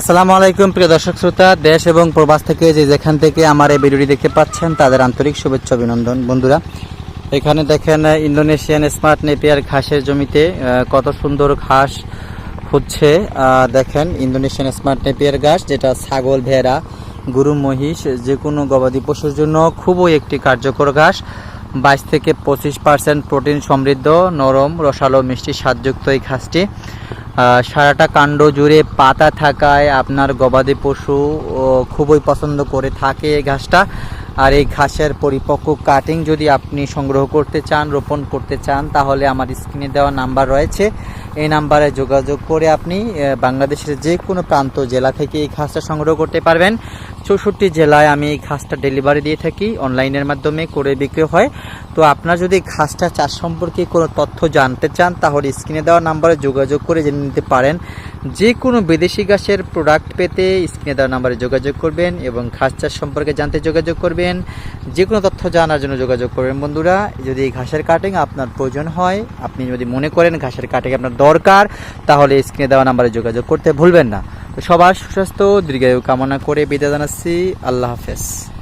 আসসালামু আলাইকুম, প্রিয় দর্শক শ্রোতা, দেশ এবং প্রবাস থেকে যে যেখান থেকে আমার এই ভিডিওটি দেখতে পাচ্ছেন, তাদের আন্তরিক শুভেচ্ছা অভিনন্দন। বন্ধুরা, এখানে দেখেন, ইন্দোনেশিয়ান স্মার্ট নেপিয়ার ঘাসের জমিতে কত সুন্দর ঘাস হচ্ছে। দেখেন, ইন্দোনেশিয়ান স্মার্ট নেপিয়ার ঘাস, যেটা ছাগল, ভেড়া, গরু, মহিষ, যে কোনো গবাদি পশুর জন্য খুবই একটি কার্যকর ঘাস। বাইশ থেকে পঁচিশ পার্সেন্ট প্রোটিন সমৃদ্ধ, নরম, রসালো, মিষ্টি, স্বাদযুক্ত এই ঘাসটি। সারাটা কাণ্ড জুড়ে পাতা থাকায় আপনার গবাদি পশু খুবই পছন্দ করে থাকে এই ঘাসটা। আর এই ঘাসের পরিপক্ক কাটিং যদি আপনি সংগ্রহ করতে চান, রোপণ করতে চান, তাহলে আমার স্ক্রিনে দেওয়া নাম্বার রয়েছে। এই নাম্বারে যোগাযোগ করে আপনি বাংলাদেশের যে কোনো প্রান্ত জেলা থেকে এই ঘাসটা সংগ্রহ করতে পারবেন। চৌষট্টি জেলায় আমি এই ঘাসটা ডেলিভারি দিয়ে থাকি, অনলাইনের মাধ্যমে করে বিক্রি হয়। তো আপনার যদি ঘাসটা চাষ সম্পর্কে কোনো তথ্য জানতে চান, তাহলে স্ক্রিনে দেওয়া নাম্বারে যোগাযোগ করে জেনে নিতে পারেন। যে কোনো বিদেশি ঘাসের প্রোডাক্ট পেতে স্ক্রিনে দেওয়া নাম্বারে যোগাযোগ করবেন এবং ঘাস চাষ সম্পর্কে জানতে যোগাযোগ করবেন। যে কোনো তথ্য জানার জন্য যোগাযোগ করবেন বন্ধুরা। যদি এই ঘাসের কাটিং আপনার প্রয়োজন হয়, আপনি যদি মনে করেন ঘাসের কাটিং আপনার দরকার, তাহলে স্ক্রিনে দেওয়া নাম্বারে যোগাযোগ করতে ভুলবেন না। তো সবার সুস্বাস্থ্য, দীর্ঘায়ু কামনা করে বিদায় জানাচ্ছি। আল্লাহ হাফেজ।